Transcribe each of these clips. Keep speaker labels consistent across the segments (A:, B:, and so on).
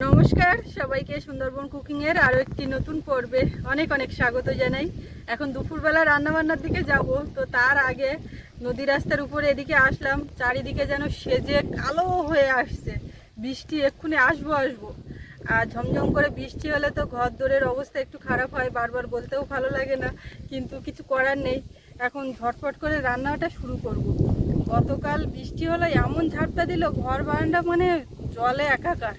A: নমস্কার, সবাইকে সুন্দরবন কুকিং এর আরও একটি নতুন পর্বে অনেক অনেক স্বাগত জানাই। এখন দুপুরবেলা রান্না বান্নার দিকে যাব, তো তার আগে নদী রাস্তার উপরে এদিকে আসলাম, চারিদিকে যেন সেজে কালো হয়ে আসছে। বৃষ্টি এক্ষুনি আসব আসব। আর ঝমঝম করে বৃষ্টি হলে তো ঘর দোরের অবস্থা একটু খারাপ হয়, বারবার বলতেও ভালো লাগে না, কিন্তু কিছু করার নেই। এখন ঝটফট করে রান্নাটা শুরু করব। গতকাল বৃষ্টি হলো এমন ঝাপটা দিল, ঘর বারান্দা মানে জলে একাকার।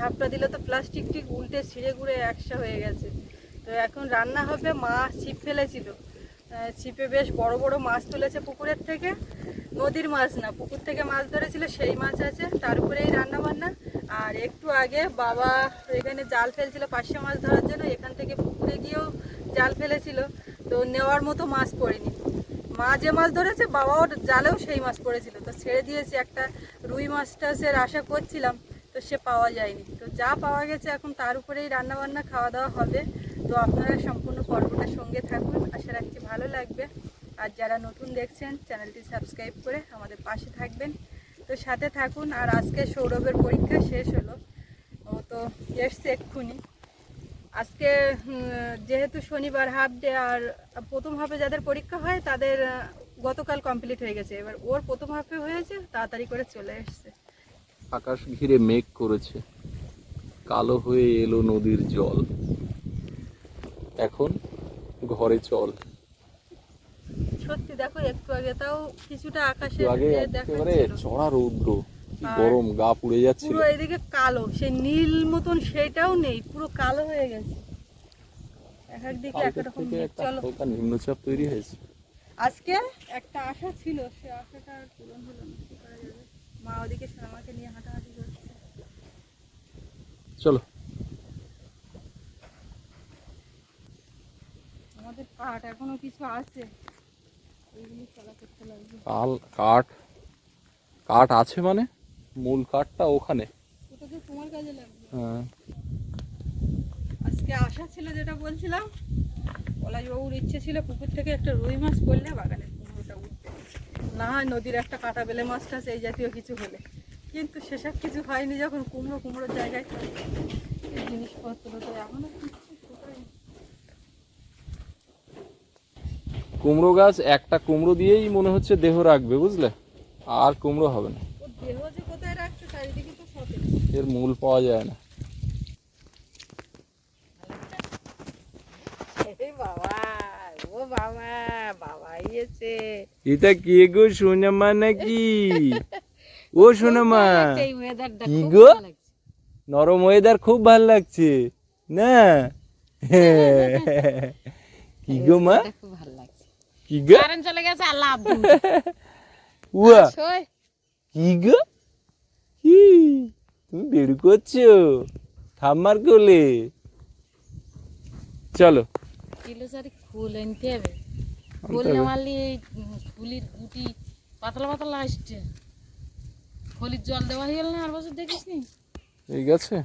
A: ঝাপটা দিলে তো প্লাস্টিক টিক উল্টে ছিঁড়ে গুঁড়ে একসা হয়ে গেছে। তো এখন রান্না হবে মা ছিপ ফেলেছিল। ছিপে বেশ বড় বড় মাছ তুলেছে পুকুরের থেকে। নদীর মাছ না, পুকুর থেকে মাছ ধরেছিল, সেই মাছ আছে। তার উপরেই রান্না বান্না আর একটু আগে বাবা এখানে জাল ফেলছিল পাঁচশো মাছ ধরার জন্য, এখান থেকে পুকুরে গিয়েও জাল ফেলেছিল। তো নেওয়ার মতো মাছ পড়েনি। মা যে মাছ ধরেছে, বাবাও জালেও সেই মাছ পড়েছিল। তো ছেড়ে দিয়েছি একটা রুই মাছটা, সে আশা করছিলাম সে পাওয়া যায়নি। তো যা পাওয়া গেছে এখন তার উপরেই রান্না বান্না খাওয়া দাওয়া হবে। তো আপনারা সম্পূর্ণ পর্বটার সঙ্গে থাকুন। আশা রাখছি ভালো লাগবে। আর যারা নতুন দেখছেন, চ্যানেলটি সাবস্ক্রাইব করে আমাদের পাশে থাকবেন। তো সাথে থাকুন। আর আজকে সৌরভের পরীক্ষা শেষ হলো। ও তো এসছে এক্ষুনি। আজকে যেহেতু শনিবার হাফ ডে আর প্রথম হাফে যাদের পরীক্ষা হয়, তাদের গতকাল কমপ্লিট হয়ে গেছে। এবার ওর প্রথম হাফে হয়েছে, তাড়াতাড়ি করে চলে এসছে।
B: আকাশ ঘিরে মেঘ করেছে। কালো হয়ে এলো নদীর জল। এখন ঘরে চল।
A: সত্যি দেখো একটু আগে তাও কিছুটা আকাশে
B: আগে একেবারে চড়া রৌদ্র কি গরম গা পুড়ে যাচ্ছিল।
A: পুরো এদিকে কালো সেই নীল মতন সেটাও নেই পুরো কালো হয়ে গেছে। এক এক দিকে এক রকম
B: থেকে
A: মেঘ।
B: একটা
A: চলো।
B: নিম্নচাপ তৈরি হয়েছে।
A: আজকে একটা আশা ছিল সে আশাটা আর পূরণ হলো না। মা ওদিকে নিয়ে হাঁটাহাঁটি করছে।
B: চলো।
A: আমাদের কাঠ এখনও কিছু আছে। ওইগুলি চলা করতে লাগবে।
B: কাল কাঠ কাঠ আছে মানে? মূল কাঠটা ওখানে।
A: তোমার কাজে লাগবে।
B: হ্যাঁ।
A: আজকে আশা ছিল যেটা বলছিলাম পলাশবাবুর ইচ্ছে ছিল পুকুর থেকে একটা রুই মাছ পড়লে বাগানে। না হয় নদীর একটা কাটা বেলে মাছ টাছ এই জাতীয় কিছু হলে। কিন্তু সেসব কিছু হয়নি যখন কুমড়ো কুমড়োর জায়গায়। এই জিনিসপত্র তো এখনও
B: কুমড়ো গাছ একটা কুমড়ো দিয়েই মনে হচ্ছে দেহ রাখবে বুঝলে? আর কুমড়ো হবে না।
A: ও দেহ যে কোথায় রাখছো চারিদিকে তো
B: এর মূল পাওয়া যায় না
A: এই বাবা ও বাবা
B: এটা কে গো সোনামা নাকি? ও সোনামা। কি গো? নরম ওয়েদার খুব ভালো লাগছে না? কি গো মা?
A: খুব ভালো লাগছে।
B: কি গো?
A: কারেন্ট চলে গেছে আল্লাহ
B: উয়া। কি গো? কি? তুমি বের করছ? ঠাম্মার কোলে। চলো।
C: কিলো আনতে হবে।
B: হবে।
C: নেওয়ালি এই ফুলির গুটি পাতলা পাতলা আসছে। ফলির জল দেওয়া হয়ে গেল না আর বছর দেখিস নি?
B: এই গেছে?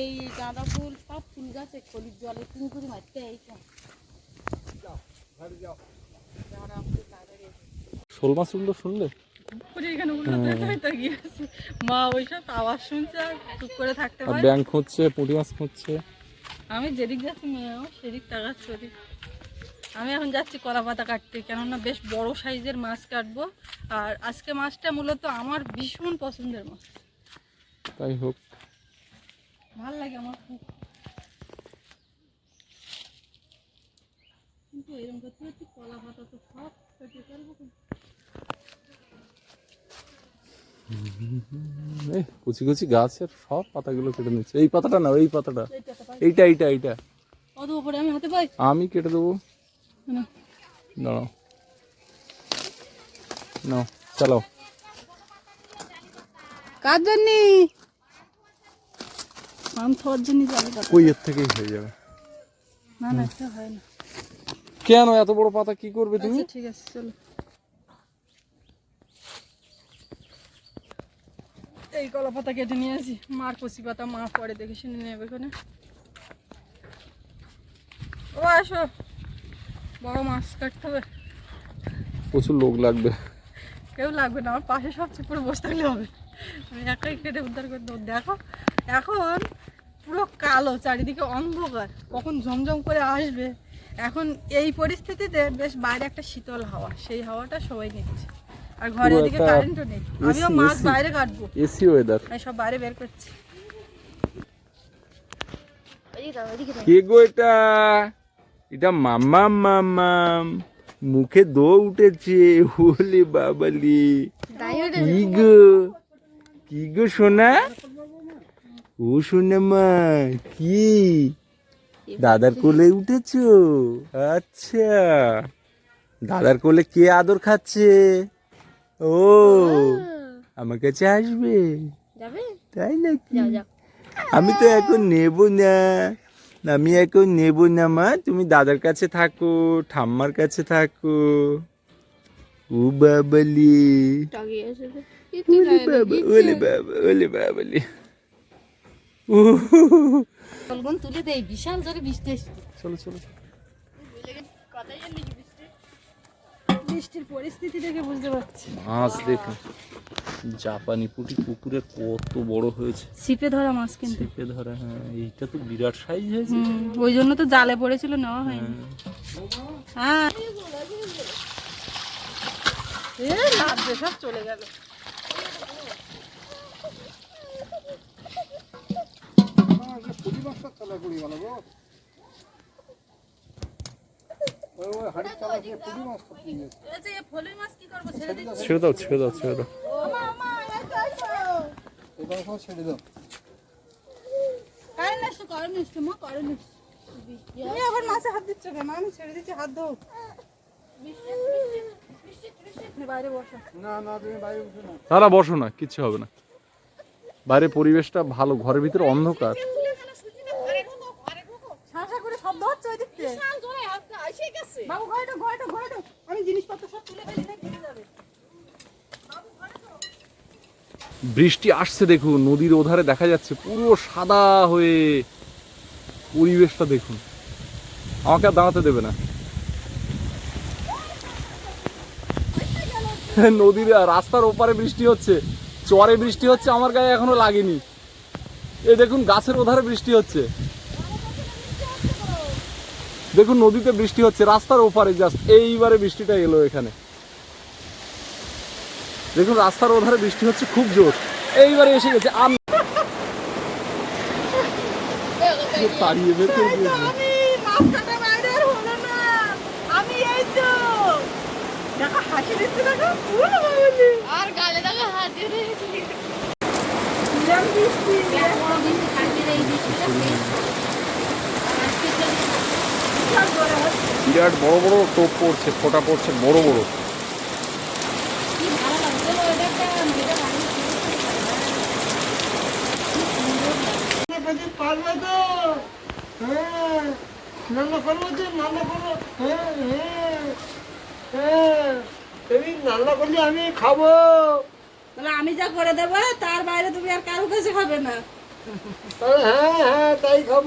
C: এই গাঁদা ফুল সব ফুল গাছে ফলির জলে পুঙ্কুরি মারতে এই
B: শোল মাছ উঠল শুনলে?
A: এখানে উল্টো হয়ে। মা ওইসব আওয়াজ শুনছে আর চুপ করে থাকতে
B: আর
A: পারে
B: ব্যাং খুঁজছে পুঁটি মাছ খুঁজছে।
A: আমি যেদিক যাচ্ছি মেয়েও সেদিক তাকাচ্ছি আমি এখন যাচ্ছি কলা পাতা কাটতে কেননা বেশ বড় সাইজের মাছ কাটবো। আর আজকে মাছটা মূলত আমার ভীষণ পছন্দের মাছ।
B: তাই হোক।
A: ভালো লাগে আমার খুব। কিন্তু এরকম করতে করতে কলা পাতা তো সব কেটে ফেলব।
B: কুচি কুচি গাছের সব পাতাগুলো কেটে নিচ্ছে। এই পাতাটা না এই পাতাটা।
A: এইটা
B: এইটা এইটা
A: আমি হাতে পাই?
B: আমি কেটে দেবো। দাঁড়াও। নাও চালাও।
A: কার জন্য? আম খাওয়ার জন্য যাবে কথা
B: এর থেকেই হয়ে যাবে।
A: না না এটা হয় না।
B: কেন এত বড় পাতা? কি করবে তুমি?
A: আচ্ছা ঠিক আছে চলো। এই কলা পাতা কেটে নিয়ে আসি। মার কচি পাতা মা পরে দেখে শুনে নেবে ওখানে ও আসো। বড় মাছ কাটতে হবে।
B: প্রচুর লোক লাগবে।
A: কেউ লাগবে না আমার পাশে সব চুপ করে বসে থাকলে হবে। আমি একাই কেটে উদ্ধার করে দেবো। দেখো এখন পুরো কালো চারিদিকে অন্ধকার। কখন ঝমঝম করে আসবে? এখন এই পরিস্থিতিতে বেশ বাইরে একটা শীতল হাওয়া। সেই হাওয়াটা সবাই নিচ্ছে। আর ঘরে ওদিকে কারেন্টও নেই। আমিও মাছ বাইরে কাটবো।
B: এসি ওয়েদার
A: আমি সব বাইরে বের করছি।
B: কে গো এটা? এটা মামা মামাম মুখে দো উঠেছে ওলে বাবালি। কি গো? কি গো সোনা? ও সোনা মা কি? দাদার কোলে উঠেছো? আচ্ছা। দাদার কোলে কে আদর খাচ্ছে? ও আমার কাছে আসবে। তাই নাকি? আমি তো এখন নেব না। আমি এখন নেব না মা। তুমি দাদার কাছে থাকো ঠাম্মার কাছে থাকো। ও বাবালি ওলে বাবা ওলে বাবা ওলে বাবালি ও
C: তুলে বিশাল জোরে বৃষ্টি চলো
B: চলো চলো।
A: বৃষ্টির পরিস্থিতি দেখে বুঝতে পারছি।
B: মাছ দেখুন জাপানি পুঁটি পুকুরে কত বড় হয়েছে।
A: ছিপে ধরা মাছ কিন্তু।
B: চেপে ধরা হ্যাঁ এইটা তো বিরাট সাইজ হয়েছে।
A: ওই জন্য তো জালে পড়েছিল নেওয়া হয়নি। হ্যাঁ। এ সব চলে গেল। এই যে এ ফলুই মাছ কি করব ছেড়ে
B: দাও ছেড়ে দাও ছেড়ে দাও।
A: তুমি আবার মাছে হাত দিচ্ছ কেন? আমি ছেড়ে দিচ্ছি হাত দাও। তুমি বাইরে বসো
B: না। কিচ্ছু হবে না। বাইরে পরিবেশটা ভালো ঘরের ভিতরে অন্ধকার।
A: শব্দ হচ্ছে ওই দিক বাবু ঘরে ঢোক, ঘরে ঢোক, ঘরে ঢোক। আমি জিনিসপত্র সব তুলে ফেলি না ভিজে যাবে।
B: বৃষ্টি আসছে দেখুন নদীর ওধারে দেখা যাচ্ছে পুরো সাদা হয়ে পরিবেশটা দেখুন। আমাকে আর দাঁড়াতে দেবে না। নদীর রাস্তার ওপারে বৃষ্টি হচ্ছে চরে বৃষ্টি হচ্ছে আমার গায়ে এখনও লাগেনি। এ দেখুন গাছের ওধারে বৃষ্টি হচ্ছে। দেখুন নদীতে বৃষ্টি হচ্ছে রাস্তার ওপারে জাস্ট এইবারে বৃষ্টিটা এলো এখানে। দেখুন রাস্তার ওধারে বৃষ্টি হচ্ছে খুব জোর। এইবারে এসে গেছে আম তাড়িয়ে বের করে দিয়েছে।
A: আর
C: আজকে তো
A: বিশাল জোরে হচ্ছে।
B: বিরাট বড় বড় টোপ পড়ছে ফোটা পড়ছে বড় বড়।
D: আমি খাব
A: আমি যা করে দেবো তার বাইরে তুমি আর কারও কাছে খাবে না।
D: হ্যাঁ হ্যাঁ তাই খাব।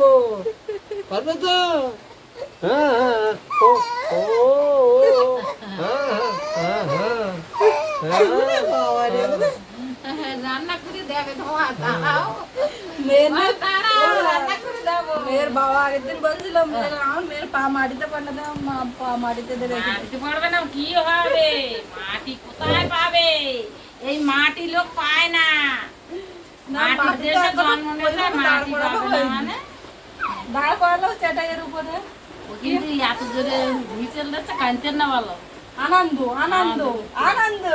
D: পারবে তো?
C: মাটি কোথায় পাবে? এই মাটি লোক পায় না।
A: মাটি
C: মানে?
A: দাঁড় করালো চ্যাটাইয়ের উপরে।
C: কিন্তু এত জোরে হুইচেল দিচ্ছে কানতেন না বলো
A: আনন্দ আনন্দ আনন্দ।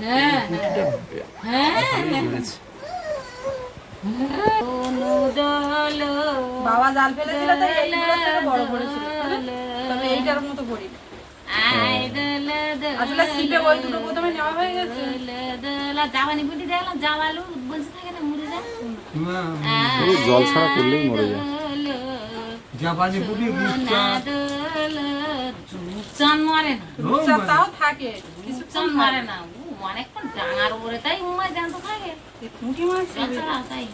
C: হ্যাঁ হ্যাঁ
A: বাবা জাল ফেলেছিল তাই এইগুলোর থেকে বড় পড়েছিল তবে এইটার মতো পড়ি আসলে ছিপে ওই দুটো প্রথমে নেওয়া হয়ে গেছে।
C: জামানি বুদ্ধি দেখলাম জামালু বলছে থাকে না মুড়ে যায়
B: জল ছাড়া করলেই মরে যায়।
D: জাপানি পুরি
C: রূপচান মারে না।
A: রূপচাঁদ তাও থাকে।
C: রূপচান মারে না। অনেকক্ষণ ডাঙার উপরে তাই উমায় জানত থাকে।
A: মাছ।
C: তাই।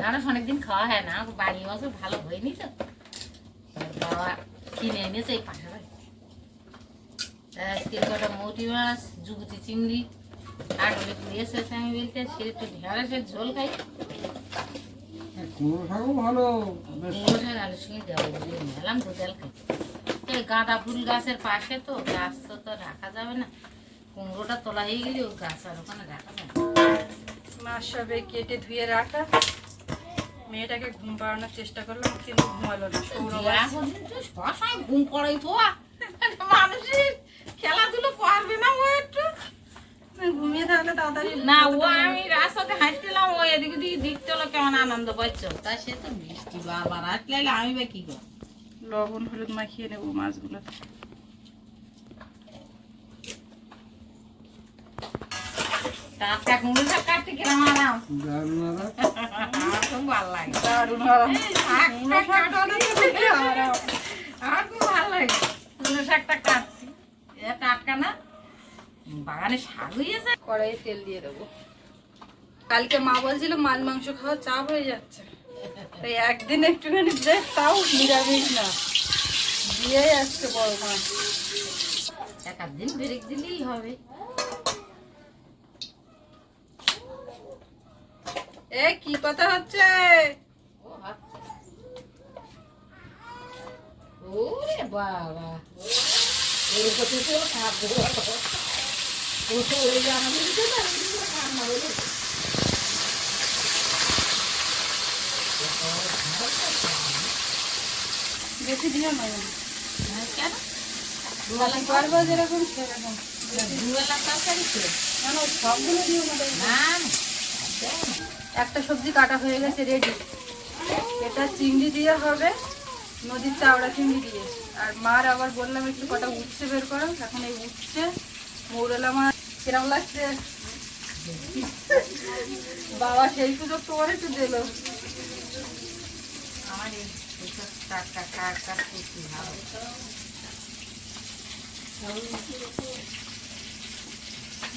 C: ঢেঁড়স অনেকদিন খাওয়া হয় না বাড়ি ভালো হয়নি তো। বাবা কিনে এনেছে এই পাশে বাড়ি। আজকে কটা মৌটি মাছ জুগুতি চিংড়ি দিয়েছে আমি বলতে সে একটু ঢেঁড়সের ঝোল খাই।
D: কুমড়ো শাকও ভালো
C: কুমড়ো শাক আলুর সঙ্গে দেওয়া খাই। এই গাঁদা ফুল গাছের পাশে তো গাছ তো তো রাখা যাবে না। কুমড়োটা তোলা হয়ে গেলে ওই গাছ আর ওখানে রাখা যাবে।
A: মাছ সবে কেটে ধুয়ে রাখা। মেয়েটাকে ঘুম পাড়ানোর চেষ্টা করলাম কিন্তু ঘুমালো না।
C: সবসময় ঘুম করাই তো মানুষের খেলাধুলো করবে না ও একটু।
A: ঘুমিয়ে থাকলে তাড়াতাড়ি
C: না ও আমি রাস্তাতে হাঁটছিলাম ও এদিকে কেমন আনন্দ পাচ্ছ। তা সে তো বৃষ্টি বারবার আসলে আমি বা কি করব?
A: লবণ হলুদ মাখিয়ে নেব মাছগুলো
C: বাগানে
A: কড়াইয়ে তেল দিয়ে দেবো কালকে মা বলছিল মাছ মাংস খাওয়া চাপ হয়ে যাচ্ছে তাই একদিন একটুখানি তাও নিরামিষ না দিয়ে আসছে বড় মাছ
C: এক দিন ব্রেক দিলেই হবে
A: এ কি কথা হচ্ছে?
C: ওরে বাবা।
A: বেশি না।
C: হ্যাঁ, কেন?
A: পারব যেরকম সেরকম
C: দুবেলা তরকারি ছিল
A: না সবগুলো দিও না। একটা সবজি কাটা হয়ে গেছে রেডি এটা চিংড়ি দিয়ে হবে নদীর চাওড়া চিংড়ি দিয়ে। আর মার আবার বললাম একটু কটা উচ্ছে বের করো এখন এই উচ্ছে মৌরলা মাছ কিরম লাগছে? বাবা সেই সুযোগ তোমার একটু দিল।
C: আমার টাটকা করতে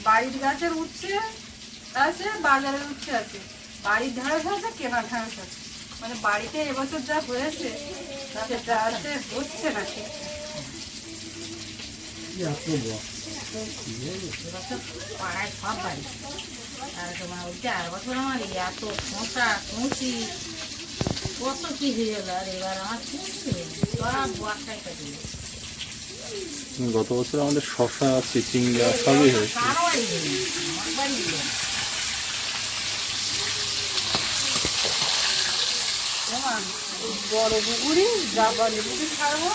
A: বাড়ির গাছের উচ্ছে আছে বাজারের উচ্ছে আছে। বাড়ির ঢেঁড়স আছে কেনার ঢেঁড়স আছে মানে বাড়িতে এবছর যা হয়েছে তাতে যাতে হচ্ছে না ঠিক
D: কি এত বড়।
C: এবছর পাড়ায় সব বাড়ি। আর তোমার ওই চার বছর আমার এত খুঁচি কত কি হয়ে গেল আর এবার আমার সব বর্ষায় কেটে
B: গত বছর আমাদের শশা চিচিঙ্গা সবই হয়েছে।
C: বাড়ি
A: পুকুরি জাপানি পুকুরি ছাড়বো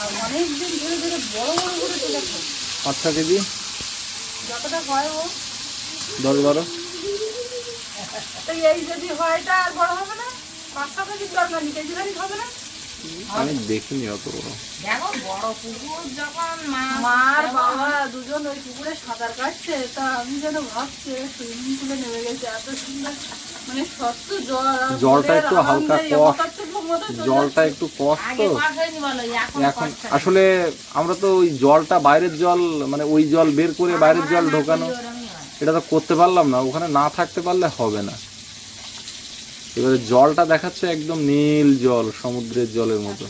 A: আর অনেক দিন ধরে ধরে বড় বড় করে তুলে খাব
B: পাঁচ ছ কেজি?
A: যতটা হয় ও।
B: দশ বারো?
A: এই যদি হয় তা আর বড় হবে না। পাঁচ ছ কেজির দরকার কেজি খানিক হবে না।
B: আমি দেখিনি অত বড়।
C: দেখো বড় পুকুর যখন
A: মার বাবা দুজন ওই পুকুরে সাঁতার কাটছে তা আমি যেন ভাবছি সুইমিং পুলে নেমে গেছে এত সুন্দর। মানে
B: জলটা একটু হালকা কষ। জলটা একটু কষ্ট।
C: কষ এখন
B: আসলে আমরা তো ওই জলটা বাইরের জল মানে ওই জল বের করে বাইরের জল ঢোকানো এটা তো করতে পারলাম না ওখানে না থাকতে পারলে হবে না। এবারে জলটা দেখাচ্ছে একদম নীল জল সমুদ্রের জলের মতো।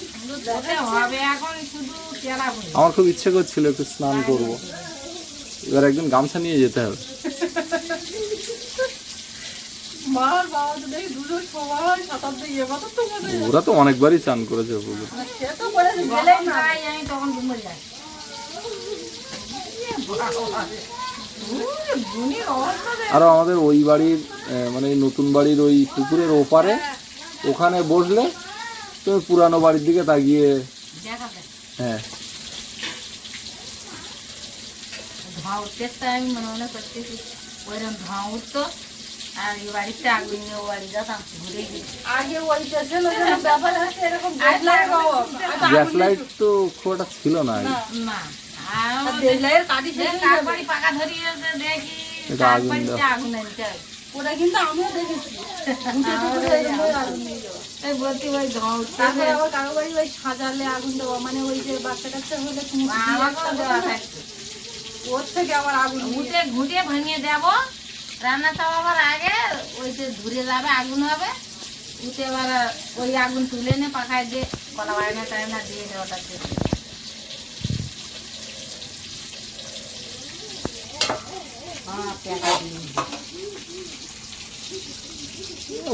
B: আমার খুব ইচ্ছে করছিল একটু স্নান করব। এবার একদিন গামছা নিয়ে যেতে হবে।
A: মার বাবা তো দেখি দুজন সবাই সাঁতার দিয়ে এবছর তো
B: ওরা তো অনেকবারই চান করেছে পুকুরে
A: সে তো গেলেই
C: আমি তখন যাই।
B: আরও আমাদের ওই বাড়ির মানে নতুন বাড়ির ওই পুকুরের ওপারে ওখানে বসলে তুমি পুরানো বাড়ির দিকে তাকিয়ে হ্যাঁ।
C: ধোঁয়া উঠতেছে আমি মনে মনে করতেছি ওইরকম ধোঁয়া উঠতো আর এই বাড়িতে আগুন নিয়ে ও বাড়ি যেতাম ঘুরে
A: আগে ওই পেছনে ব্যাপার আছে এরকম
B: গ্যাস লাইট তো খুব একটা ছিল না।
C: না। কার। বাড়ি।
A: ওটা কিন্তু আমিও দেখেছি।
C: ওই
A: তারপরে আবার কারও বাড়ি ওই সাজালে আগুন দেওয়া মানে ওই যে বাচ্চা কাচ্চা হলে ওর থেকে আবার আগুন
C: ঘুটে ঘুটে ভাঙিয়ে দেব। রান্না চাপাবার আগে ওই যে ধরে যাবে আগুন হবে উঠে এবার ওই আগুন তুলে নে পাখায় দিয়ে কলা বায়না টায়না দিয়ে দেওয়াটা দিয়ে হ্যাঁ।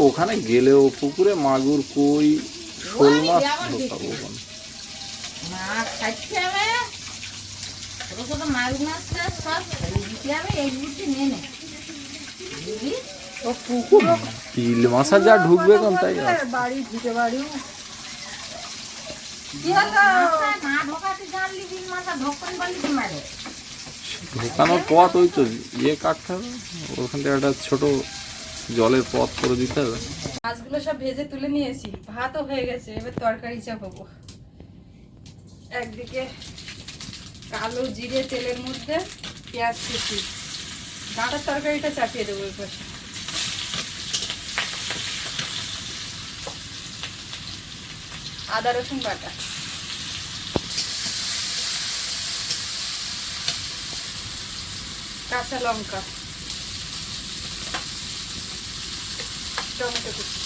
B: ওখানে গেলেও পুকুরে মাগুর কই শোল মাছ ঢোকাবো ওখানে।
C: মাছ খাইতে হবে ছোটো ছোটো মাছ সব দিতে হবে এই বুঝতে নে নে বুঝলি
A: ও পুকুর
B: ঢুকবে
A: বাড়ি ঢুকে বাড়ি
B: একটা ছোট জলের পথ করে দিতে হবে।
A: মাছগুলো সব ভেজে তুলে নিয়েছি। ভাতও হয়ে গেছে, এবার তরকারি চাপাবো। একদিকে কালো জিরে তেলের মধ্যে পেঁয়াজ কুচি। ডাঁটার তরকারিটা চাপিয়ে দেবো ওই পাশে আদা, রসুন বাটা। কাঁচা লঙ্কা। টমেটো কুচি।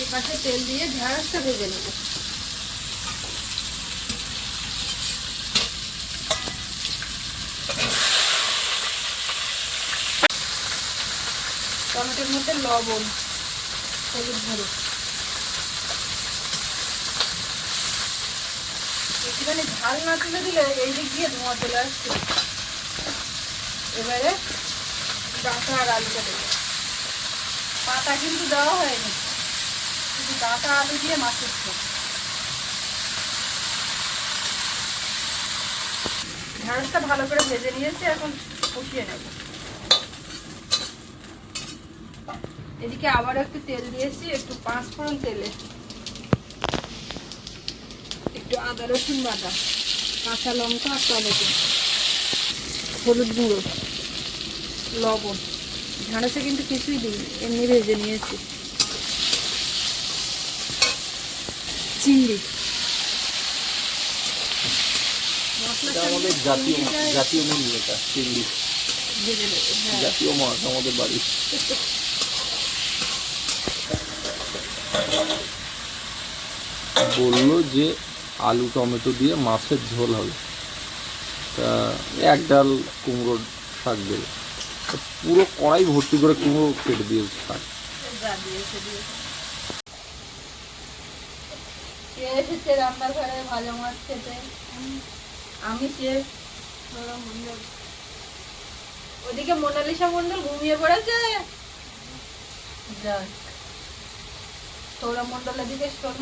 A: এই পাশে তেল দিয়ে ঢেঁড়সটা ভেজে নেব। টমেটোর মধ্যে লবণ, হলুদ গুঁড়ো। একটুখানি ঝাল না তুলে দিলে এই দিক দিয়ে ধোঁয়া চলে আসছে। এবারে ডাঁটা আর আলুটা দেবো। পাতা কিন্তু দেওয়া হয়নি, শুধু ডাঁটা আলু দিয়ে মাছের ঝোল। ঢেঁড়সটা ভালো করে ভেজে নিয়েছি, এখন কষিয়ে নেব। এদিকে আবার একটু তেল দিয়েছি একটু পাঁচ ফোড়ন তেলে। একটু আদা রসুন বাটা কাঁচা লঙ্কা আর টমেটো হলুদ গুঁড়ো লবণ। ঢাঁড়সে কিন্তু কিছুই দিই এমনি ভেজে নিয়েছি। চিংড়ি।
B: আমাদের জাতীয় জাতীয় মেনু এটা চিংড়ি।
A: হ্যাঁ।
B: জাতীয় মাছ আমাদের বাড়ি বলল যে আলু টমেটো দিয়ে মাছের ঝোল হবে। তা এক ডাল কুমড়ো শাক দেবে পুরো কড়াই ভর্তি করে কুমড়ো কেটে দিয়েছে শাক।
A: ওদিকে মোনালিসা মন্ডল ঘুমিয়ে পড়েছে? যাক। শোল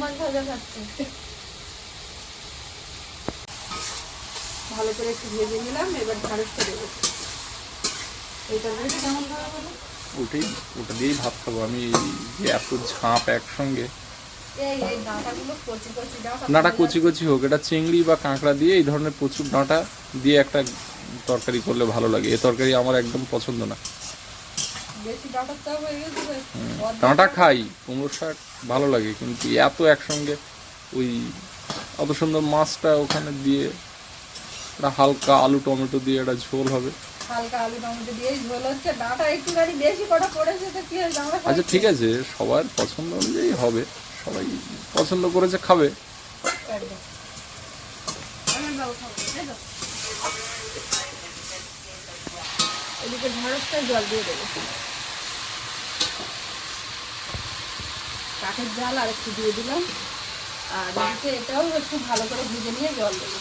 A: মাছ ভাজা খাচ্ছে ভালো করে একটু ভেজে নিলাম এবার ঢাড়সটা দেবো। এই তরকারিটা কেমন ভালো বলো
B: ওটাই ওটা দিয়েই ভাত খাব। আমি যে এত ঝাঁপ একসঙ্গে।
A: কচি কচি ডাঁটা
B: ডাঁটা কচি কচি হোক এটা চিংড়ি বা কাঁকড়া দিয়ে এই ধরনের প্রচুর ডাঁটা দিয়ে একটা তরকারি করলে ভালো লাগে। এই তরকারি আমার একদম পছন্দ না। ডাঁটা খাই কুমড়ো শাক ভালো লাগে কিন্তু এত একসঙ্গে ওই অত সুন্দর মাছটা ওখানে দিয়ে একটা হালকা আলু টমেটো দিয়ে একটা ঝোল হবে।
A: হালকা আলু টমেটো দিয়ে ঝোল হচ্ছে ডাঁটা একটুখানি বেশি কটা পড়েছে তো কি হয়েছে? আমরা
B: আচ্ছা ঠিক আছে সবার পছন্দ অনুযায়ী হবে সবাই পছন্দ করেছে খাবে?
A: এদিকে জল দিয়ে দেবো। কাঠের জাল আর একটু দিয়ে দিলাম। আর এদিকে এটাও একটু ভালো করে ভেজে নিয়ে জল দেবো।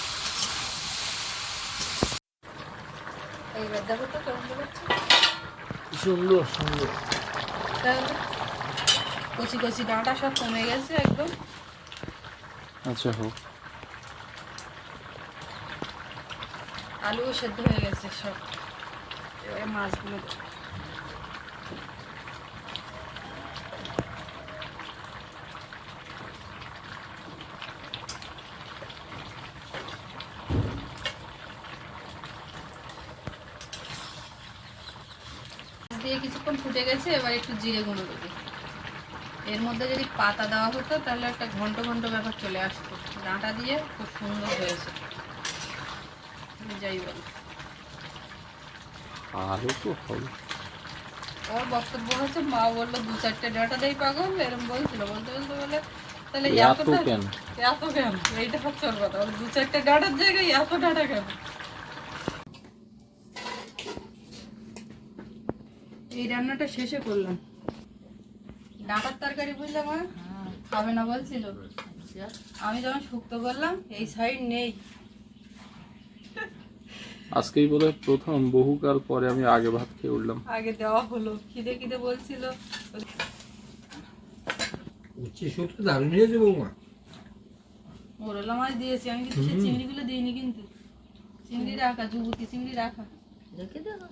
A: এইবার দেখো তো কেমন
D: সুন্দর সুন্দর।
A: কচি কচি ডাঁটা সব কমে গেছে একদম।
B: আচ্ছা হোক।
A: আলুও সেদ্ধ হয়ে গেছে সব। এবারে মাছগুলো দিয়ে কিছুক্ষণ ফুটে গেছে এবার একটু জিরে গুঁড়ো দেবে। এর মধ্যে যদি পাতা দেওয়া হতো তাহলে একটা ঘন্ট ঘন্ট ব্যাপার চলে আসতো। ডাঁটা দিয়ে খুব সুন্দর হয়েছে। যাই বল।
B: তো হবে
A: ওর বক্তব্য হচ্ছে মা বলল দু চারটে ডাটা দেই পাগল এরকম বলছিল। বলতে বলতে বলে তাহলে
B: এত কেন?
A: এত কেন? এইটা হচ্ছে ওর কথা। দু চারটে ডাটার জায়গায় এত ডাটা কেন? এই রান্নাটা শেষে করলাম। ডাটার তরকারি বুঝলাম মা? খাবে না বলছিল। আমি যখন শুক্তো করলাম এই সাইড নেই।
B: আজকেই বলে প্রথম বহুকাল পরে আমি আগে ভাত খেয়ে উঠলাম।
A: আগে দেওয়া হলো খিদে খিদে বলছিল।
D: উচ্ছে দারুণ হয়েছে বৌমা।
A: মোরলা মাছ দিয়েছি আমি কিন্তু সেই চিংড়িগুলো দিইনি কিন্তু। চিংড়ি রাখা যুবতী চিংড়ি রাখা।
C: রেখে দেবো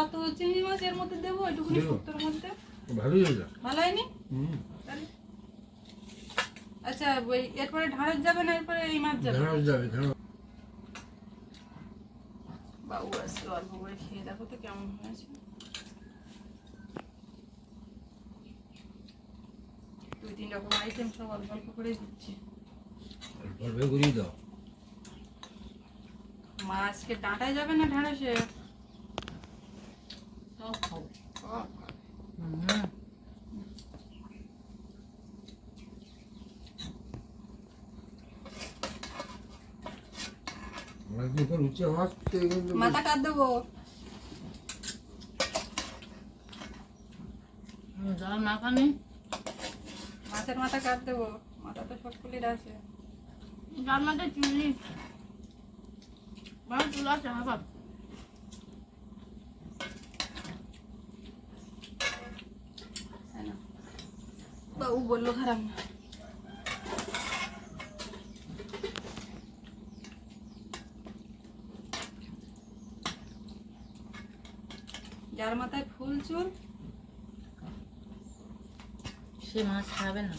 A: অত চিংড়ি মাছ এর মধ্যে দেবো এটুকুনি শুক্তোর মধ্যে।
D: ভালোই হয়েছে
A: ভালো হয়নি? আচ্ছা ওই এরপরে ঢাঁড়স যাবে না এরপরে এই মাছ যাবে?
D: ঢেঁড়স যাবে ঢেঁড়স।
A: বাবু আজকে অল্প করে খেয়ে দেখো তো কেমন হয়েছে। দুই তিন রকম আইটেম সব অল্প অল্প করে দিচ্ছি।
D: অল্প করিয়ে দাও।
A: মা আজকে ডাঁটায় যাবে না ঢাঁড়সে? মাথা কাট দেবো
C: জল মাখানি
A: মাছের মাথা কাট দেবো মাথা তো সটকুলির আছে
C: জল মাখে চিংড়ি বড় চুলা আছে হাবা
A: তাই না? খারাপ না। যার মাথায় ফুল চুল
C: সে মাছ খাবে না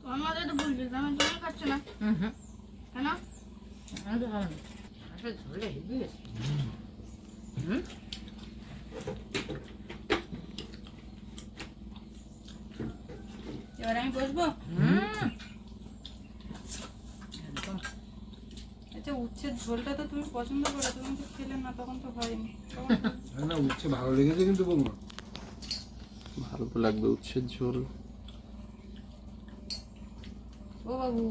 E: তোমার মাথায় তো ভুল দিল আমি তুমি খাচ্ছ না
C: হুম হুম
E: কেন
C: আমি তো খাব না আসলে ঝোলে হেবি বেশি হুম
A: এবার আমি বসবো
C: হুম একদম
A: আচ্ছা উচ্ছেদ ঝোলটা তো তুমি পছন্দ করো তুমি তো খেলে না তখন তো হয়নি।
D: না, না উচ্ছে ভালো লেগেছে কিন্তু বৌমা।
B: ভালো তো লাগবে উচ্ছের ঝোল।
A: ও বাবু।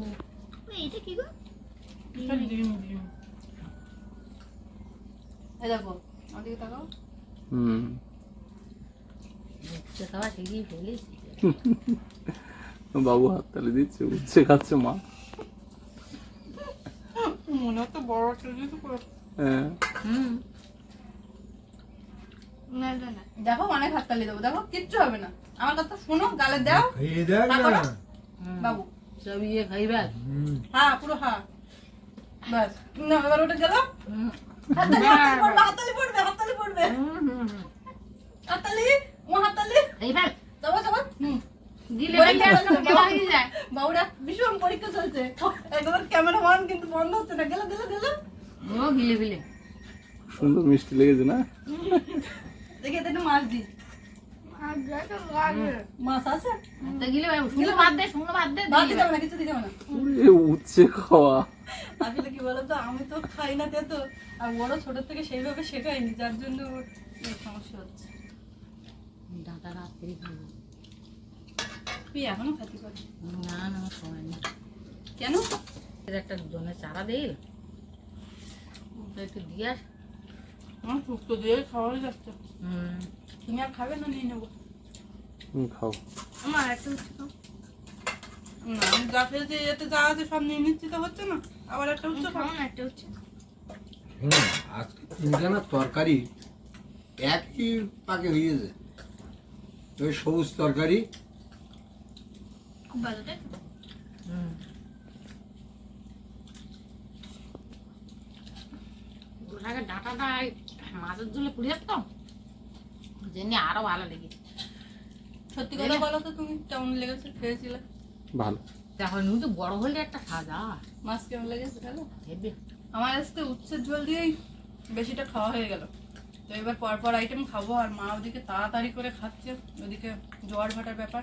E: এটা কি গো?
A: এই দেখো ওদিকে তাকাও।
B: হুম।
C: উচ্ছে খাওয়া ঠিকই ফেলেছি
B: বাবু হাততালি দিচ্ছে উচ্ছে খাচ্ছে মা।
A: মনে হতো বড় একটা যদি
B: হ্যাঁ।
C: হুম।
E: না এটা না।
A: দেখো অনেক হাততালি দেবো। দেখো কিচ্ছু হবে না। আমার কথা শোনো গালে দাও।
D: খাইয়ে।
A: বাবু।
C: সব ইয়ে খাইবে
A: হ্যাঁ পুরো হ্যাঁ বাস। না এবার ওটা গেল?
C: হুম।
A: হাততালি পড়বে হাততালি পড়বে হাততালি। হাততালি ও হাততালি।
C: খাইবে
A: যাব যাব। হুম।
E: দিলে
A: পরীক্ষা
E: দেখে
A: চলছে,
E: কেমন? হয়ে যায়।
A: বাবুরা ভীষণ পরীক্ষা চলছে। একবার ক্যামেরাম্যান কিন্তু বন্ধ হচ্ছে না। গেল গেল গেল।
C: ও গিলে গিলে।
B: সুন্দর মিষ্টি লেগেছে না?
A: দেখি এতে মাছ দিই।
E: আর যা তো লাগে।
A: মাছ আছে?
C: তা গিলে বাবু শুকনো ভাত দে শুকনো ভাত দে
A: বাদ
C: দিলে
A: দিতে হবে না কিছু দিতে হবে না।
B: এ উচ্ছে খাওয়া।
A: আসলে কি বলতো আমি তো খাই না তো আর বড় ছোট থেকে সেইভাবে শেখাইনি যার জন্য সমস্যা হচ্ছে।
C: ডাটা রাত্রি খাব।
A: তুই এখনও খাতি
C: না না সময় নেই।
A: কেন?
C: একটা চারা দে। একটু দিয়ে আস।
A: আমার শুক্তো দিয়ে খাওয়া হয়ে যাচ্ছে।
C: হুম।
A: তুমি আর খাবে না নিয়ে নেব।
B: খাও।
E: আমার একটা উচ্ছে খাও।
A: না আমি যা ফেলছি এতে যা আছে সব নিয়ে নিচ্ছি তো হচ্ছে না? আবার একটা উচ্চ
E: খাও। না একটা
D: আজকে তিনখানা তরকারি একই পাকে হয়েছে ওই সবুজ তরকারি
E: খুব ভালো তাই তো?
C: হুম। গোটাকে ডাটাটা এই মাছের ঝোলে পুড়ে যেত জেনে আরও ভালো লেগেছে।
A: সত্যি কথা বলো তো তুমি কেমন লেগেছে? খেয়েছিলে?
B: ভালো।
C: দেখো নুন তো বড় হলে একটা সাজা
A: মাছ কেমন লেগেছে
C: হেবে।
A: আমার আজকে উচ্ছের ঝোল দিয়েই বেশিটা খাওয়া হয়ে গেল। তো এবার পরপর আইটেম খাব আর মা ওদিকে তাড়াতাড়ি করে খাচ্ছে ওদিকে জোয়ার ভাটার ব্যাপার।